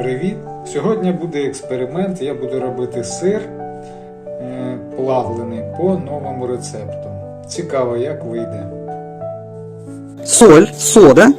Привіт! Сьогодні буде експеримент. Я буду робити сир е, плавлений по новому рецепту. Цікаво, як вийде. соль, сода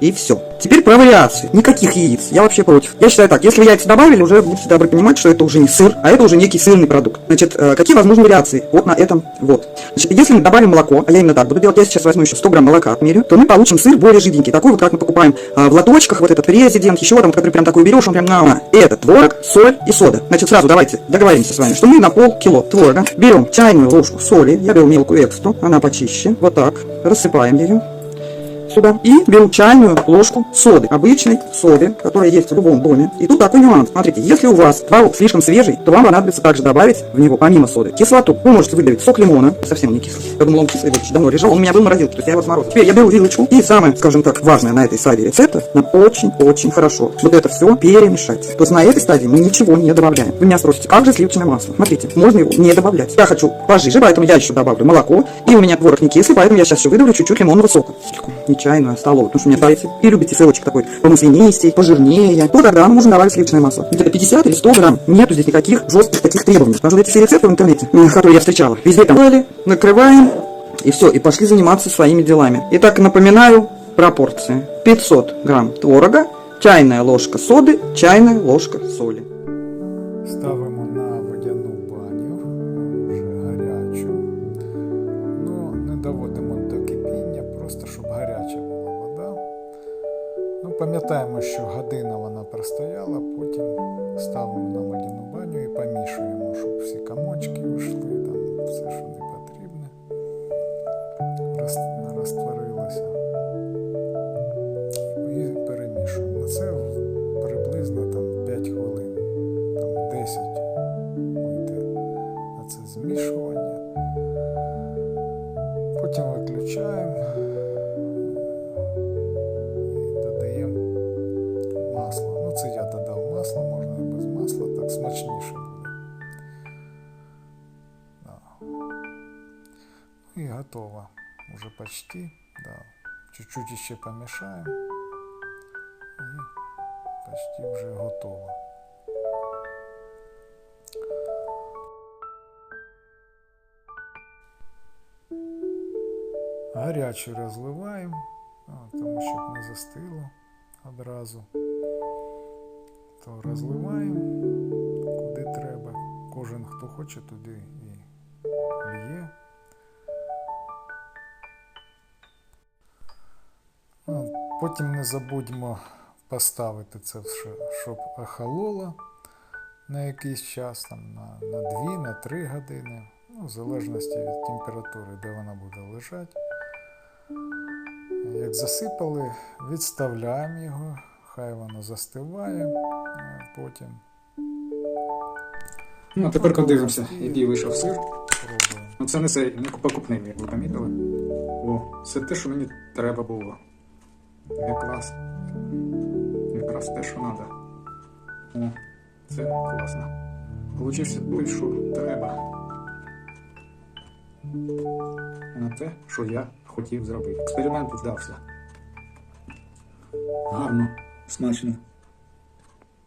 і все. Теперь про вариации. Никаких яиц. Я вообще против. Я считаю так, если вы яйца добавили, уже будьте добры понимать, что это уже не сыр, а это уже некий сырный продукт. Значит, э, какие возможны вариации? Вот на этом вот. Значит, если мы добавим молоко, а я именно так буду делать, я сейчас возьму еще 100 грамм молока отмерю, то мы получим сыр более жиденький. Такой вот, как мы покупаем э, в лоточках, вот этот резидент, еще там, который прям такой берешь, он прям на Это творог, соль и сода. Значит, сразу давайте договоримся с вами, что мы на полкило творога берем чайную ложку соли, я беру мелкую экстру, она почище, вот так, рассыпаем ее сюда и беру чайную ложку соды, обычной соды, которая есть в любом доме. И тут такой нюанс. Смотрите, если у вас творог слишком свежий, то вам понадобится также добавить в него, помимо соды, кислоту. Вы можете выдавить сок лимона, совсем не кислый. Я думал, он кислый, вот давно лежал, он у меня был в морозилке, то есть я его сморозил. Теперь я беру вилочку и самое, скажем так, важное на этой стадии рецепта, нам очень-очень хорошо вот это все перемешать. То есть на этой стадии мы ничего не добавляем. Вы меня спросите, как же сливочное масло? Смотрите, можно его не добавлять. Я хочу пожиже, поэтому я еще добавлю молоко. И у меня творог не кислый, поэтому я сейчас еще выдавлю чуть-чуть лимонного сока. Не чайную, столовую. Потому что мне нравится. И любите сырочек такой помаслянистей, пожирнее. То тогда мы можем добавить сливочное масло. Где-то 50 или 100 грамм. Нету здесь никаких жестких таких требований. Потому что эти все рецепты в интернете, которые я встречала, везде там накрываем. И все, и пошли заниматься своими делами. Итак, напоминаю пропорции. 500 грамм творога, чайная ложка соды, чайная ложка соли. Ставимо пам'ятаємо, що година вона простояла, потім ставимо на водяну баню і помішуємо, щоб всі комочки вийшли, там все, що не потрібне, роз- розтворилося. І перемішуємо. На це приблизно там 5 хвилин, там 10 уйде на це змішування. Потім виключаємо І готово. Уже почти. Да. Чуть-чуть ще помішаємо. І почти вже готово. Гарячу розливаємо, тому щоб не застило одразу. То розливаємо куди треба. Кожен хто хоче, туди і лє. Потім не забудьмо поставити це щоб охололо на якийсь час, там, на, на 2, на 3 години, ну, в залежності від температури, де вона буде лежати. Як засипали, відставляємо його, хай воно застиває, потім Ну, а тепер подивимося, який вийшов сир. пробуємо. Ну це не цей, не покупний, як ви помітили. О, це те, що мені треба було. Якраз. Якраз те, що треба. О, це класно. Получився той, що треба. На те, що я хотів зробити. Експеримент вдався. Гарно, смачно.